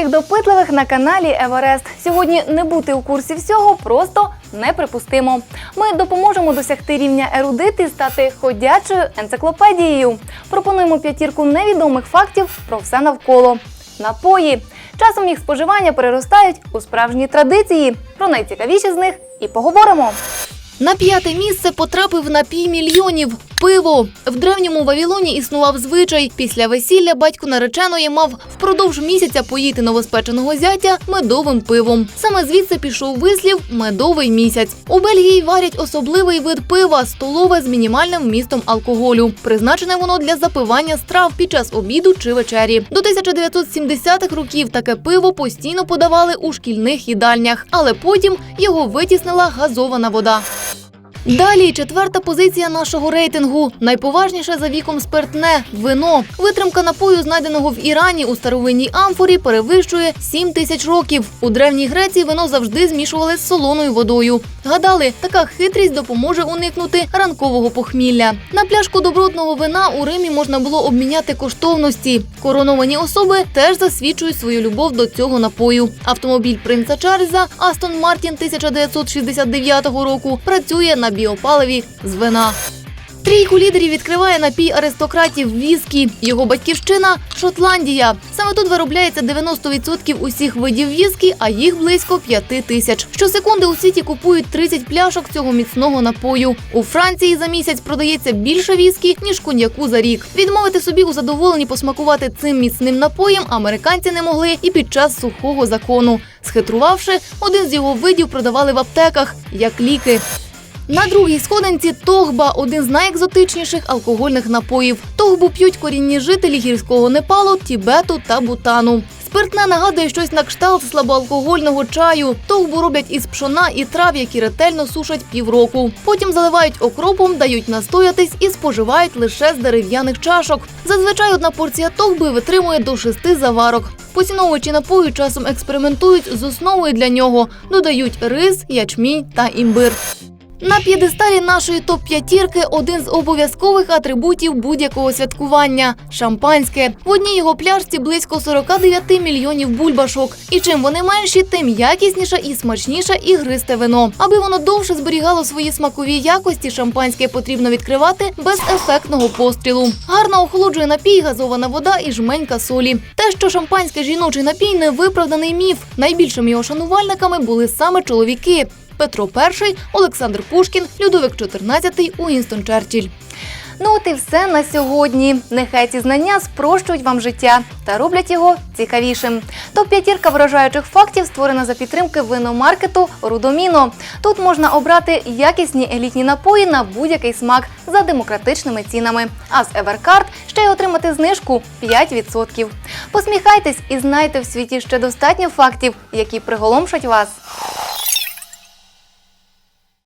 всіх допитливих на каналі Еверест. Сьогодні не бути у курсі всього просто неприпустимо. Ми допоможемо досягти рівня ерудити стати ходячою енциклопедією. Пропонуємо п'ятірку невідомих фактів про все навколо. Напої. Часом їх споживання переростають у справжні традиції. Про найцікавіші з них і поговоримо. На п'яте місце потрапив напій мільйонів пиво. В древньому Вавілоні існував звичай. Після весілля батько нареченої мав впродовж місяця поїти новоспеченого зятя медовим пивом. Саме звідси пішов вислів медовий місяць. У Бельгії варять особливий вид пива столове з мінімальним вмістом алкоголю. Призначене воно для запивання страв під час обіду чи вечері. До 1970-х років таке пиво постійно подавали у шкільних їдальнях, але потім його витіснила газована вода. Далі четверта позиція нашого рейтингу. Найповажніше за віком спиртне вино. Витримка напою, знайденого в Ірані у старовинній амфорі, перевищує 7 тисяч років. У древній Греції вино завжди змішували з солоною водою. Гадали, така хитрість допоможе уникнути ранкового похмілля. На пляшку добротного вина у Римі можна було обміняти коштовності. Короновані особи теж засвідчують свою любов до цього напою. Автомобіль принца Чарльза Астон Мартін 1969 року працює на біопаливі з вина. Трійку лідерів відкриває напій аристократів віскі. Його батьківщина Шотландія. Саме тут виробляється 90% усіх видів віскі, а їх близько 5 тисяч. Щосекунди у світі купують 30 пляшок цього міцного напою. У Франції за місяць продається більше віскі, ніж коньяку за рік. Відмовити собі у задоволенні посмакувати цим міцним напоєм американці не могли і під час сухого закону. Схитрувавши, один з його видів продавали в аптеках як ліки. На другій сходинці тогба один з найекзотичніших алкогольних напоїв. Тогбу п'ють корінні жителі гірського Непалу, Тібету та Бутану. Спиртне нагадує щось на кшталт слабоалкогольного чаю. Тогбу роблять із пшона і трав, які ретельно сушать півроку. Потім заливають окропом, дають настоятись і споживають лише з дерев'яних чашок. Зазвичай одна порція тогби витримує до шести заварок. Поціновувачі напою часом експериментують з основою для нього, додають рис, ячмінь та імбир. На п'єдесталі нашої топ-п'ятірки один з обов'язкових атрибутів будь-якого святкування шампанське. В одній його пляшці близько 49 мільйонів бульбашок. І чим вони менші, тим якісніше і смачніше ігристе вино. Аби воно довше зберігало свої смакові якості, шампанське потрібно відкривати без ефектного пострілу. Гарно охолоджує напій, газована вода і жменька солі. Те, що шампанське жіночий напій невиправданий міф. Найбільшими його шанувальниками були саме чоловіки. Петро І, Олександр Пушкін, Людовик XIV, Уінстон Черчилль. Ну от і все на сьогодні. Нехай ці знання спрощують вам життя та роблять його цікавішим. Топ-п'ятірка вражаючих фактів створена за підтримки виномаркету Рудоміно. Тут можна обрати якісні елітні напої на будь-який смак за демократичними цінами. А з Evercard ще й отримати знижку 5%. Посміхайтесь і знайте в світі ще достатньо фактів, які приголомшать вас.